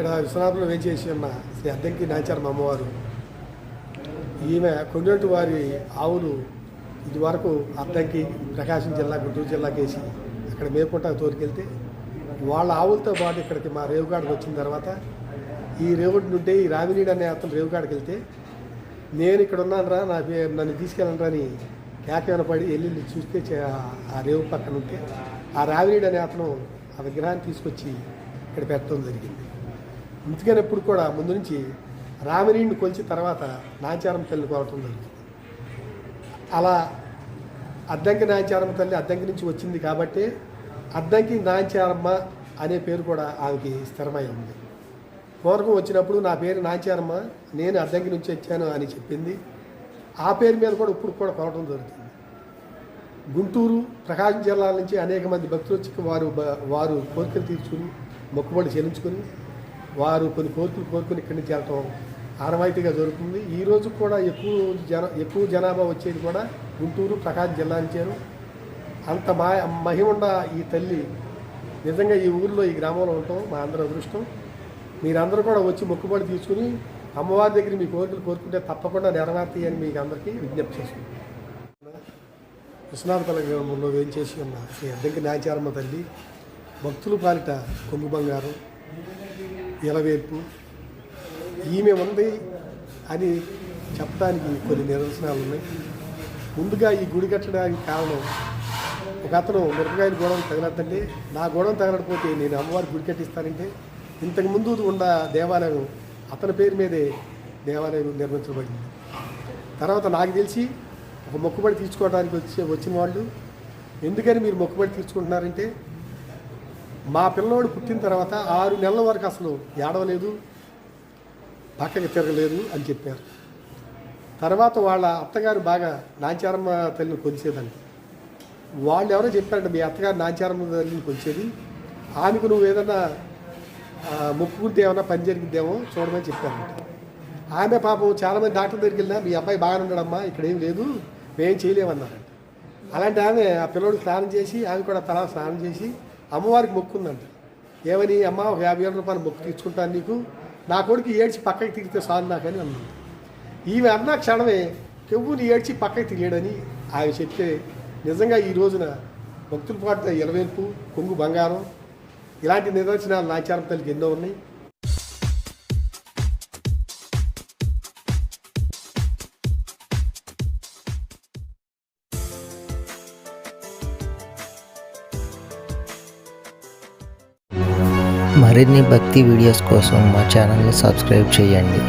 ఇక్కడ విశ్వనాథంలో వేచేసి ఉన్న శ్రీ అద్దంకి నాచారం అమ్మవారు. ఈమె కొండటి వారి ఆవులు ఇదివరకు అద్దంకి ప్రకాశం జిల్లా గుంటూరు జిల్లాకేసి అక్కడ మేపుకుంటా తోలుకెళ్తే వాళ్ళ ఆవులతో పాటు ఇక్కడికి మా రేవుగాడికి వచ్చిన తర్వాత ఈ రేవుడి నుండి ఈ రామినీడు అనే అతను రేవుగాడికి వెళ్తే నేను ఇక్కడ ఉన్నాను రా నా పే- నన్ను తీసుకెళ్ళండి అని కేకేమైనా పడి వెళ్ళి చూస్తే చే- ఆ రేవు పక్కన ఉంటే ఆ రావినీడు అనే అతను ఆ విగ్రహాన్ని తీసుకొచ్చి ఇక్కడ పెట్టడం జరిగింది. అందుకని ఎప్పుడు కూడా ముందు నుంచి రామినీడిని కొలిచిన తర్వాత నాచారం తల్లి కోరటం జరుగుతుంది. అలా అద్దంకి నాచారమ్మ తల్లి అద్దంకి నుంచి వచ్చింది కాబట్టి అద్దంకి నాచారమ్మ అనే పేరు కూడా ఆమెకి స్థిరమై ఉంది. పూర్వకం వచ్చినప్పుడు నా పేరు నాచారమ్మ నేను అద్దంకి నుంచి వచ్చాను అని చెప్పింది. ఆ పేరు మీద కూడా ఇప్పుడు కూడా కొనడం జరుగుతుంది. గుంటూరు ప్రకాశం జిల్లాల నుంచి అనేక మంది భక్తులు వచ్చి వారు బ- వారు కోరికలు తీర్చుకుని మొక్కుబడి చెల్లించుకొని వారు కొన్ని కోరికలు కోరుకుని ఇక్కడి నుంచి వెళ్ళటం ఆనవాయితీగా జరుగుతుంది. ఈ రోజు కూడా ఎక్కువ జన ఎక్కువ జనాభా వచ్చేది కూడా గుంటూరు ప్రకాశం జిల్లా నుంచారు అంత మా మహిమండ ఈ తల్లి నిజంగా ఈ ఊరిలో ఈ గ్రామంలో ఉంటాం. మా అందరి అదృష్టం. మీరందరూ కూడా వచ్చి మొక్కుబడి తీసుకుని అమ్మవారి దగ్గర మీ కోరికలు కోరుకుంటే తప్పకుండా నెరవేర్తాయి అని మీకు అందరికీ విజ్ఞప్తి చేసుకుంటాం విశ్వనాథపల్లి గ్రామంలో వేంచేసి ఉన్న శ్రీ అద్దెకి నాచారమ్మ తల్లి భక్తులు పాలిట కొంగు బంగారం ఎలవేర్పు. ఈమె ఉంది అని చెప్పడానికి కొన్ని నిదర్శనాలు ఉన్నాయి. ముందుగా ఈ గుడి కట్టడానికి కారణం ఒక అతను మిరపకాయలు గోడం తగలద్దండి నా గోడం తగలకపోతే నేను అమ్మవారి గుడి కట్టిస్తానంటే ఇంతకు ముందు ఉన్న దేవాలయం అతని పేరు మీదే దేవాలయం నిర్మించబడింది. తర్వాత నాకు తెలిసి ఒక మొక్కుబడి తీర్చుకోవడానికి వచ్చి వచ్చిన వాళ్ళు ఎందుకని మీరు మొక్కుబడి తీర్చుకుంటున్నారంటే మా పిల్లోడు పుట్టిన తర్వాత ఆరు నెలల వరకు అసలు ఏడవలేదు పక్కకి తిరగలేదు అని చెప్పారు. తర్వాత వాళ్ళ అత్తగారు బాగా నాంచారమ్మ తల్లిని కొలిసేదండి వాళ్ళు ఎవరో చెప్పారంటే మీ అత్తగారు నాంచారమ్మ తల్లిని కొలిచేది. ఆమెకు నువ్వు ఏదన్నా ఆ, మొక్కుకుంటే ఏమన్నా పని జరిగిద్దేమో చూడమని చెప్పారంట. ఆమె పాపం చాలామంది డాక్టర్ దగ్గరికి వెళ్ళినా మీ అబ్బాయి బాగానే ఉన్నాడమ్మా ఇక్కడ ఏం లేదు మేం చేయలేమన్నారంట. అలాంటి ఆమె ఆ పిల్లోడు స్నానం చేసి ఆమె కూడా తల స్నానం చేసి అమ్మవారికి మొక్కుందంట. ఏమని అమ్మ ఒక యాభై వేల రూపాయలు మొక్కు తీసుకుంటాను నీకు. నా కొడుకు ఏడ్చి పక్కకి తిరిగితే చాలు నాకని అన్నాడు. ఈమె అన్న క్షణమే కెవ్వుని ఏడ్చి పక్కకి తిరిగాడని ఆమె చెప్తే నిజంగా ఈ రోజున భక్తుల పాటు ఇలవేల్పు కొంగు బంగారం ఇలాంటి నిదర్శనాలు నాచారం తల్లికి ఎన్నో ఉన్నాయి. మరిన్ని భక్తి వీడియోస్ కోసం మా ఛానల్ని సబ్స్క్రైబ్ చేయండి.